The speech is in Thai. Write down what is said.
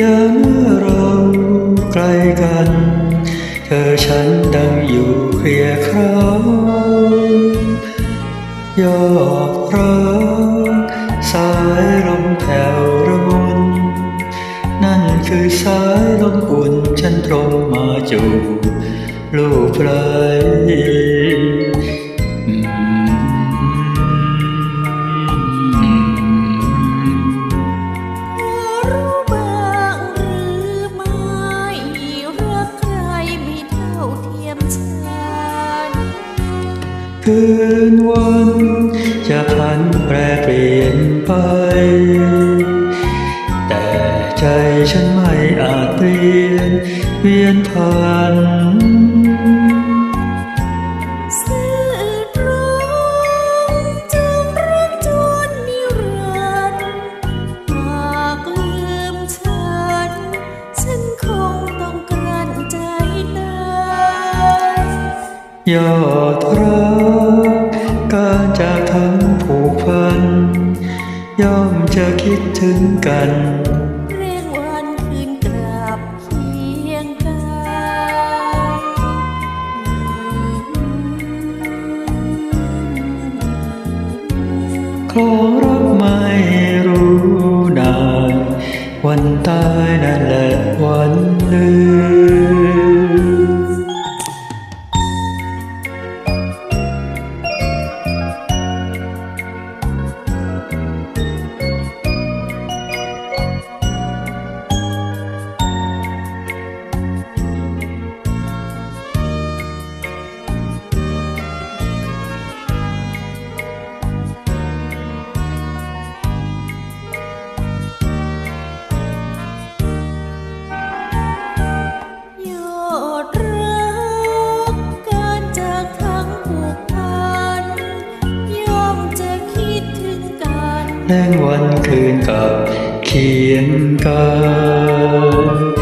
ยามเมื่อเราใกล้กัน เธอฉันดังอยู่เคลียคราวยอดรักสายลมแผ่วระมุนนั่นคือสายลมอุ่นฉันตรงมาจูบลูกไหลอื คืนวันจะพันแปรเปลี่ยนไป แต่ใจฉันไม่อาจเปลี่ยนเวียนผ่าน ยอดรักการจากทั้งผูกพัน ย่อมจะคิดถึงกันเรียงวันคืนกลับเคียงกายของรักไม่รู้นานวันตายนั่นแหละวันลืม แรงวันคืนกับเขียนกัน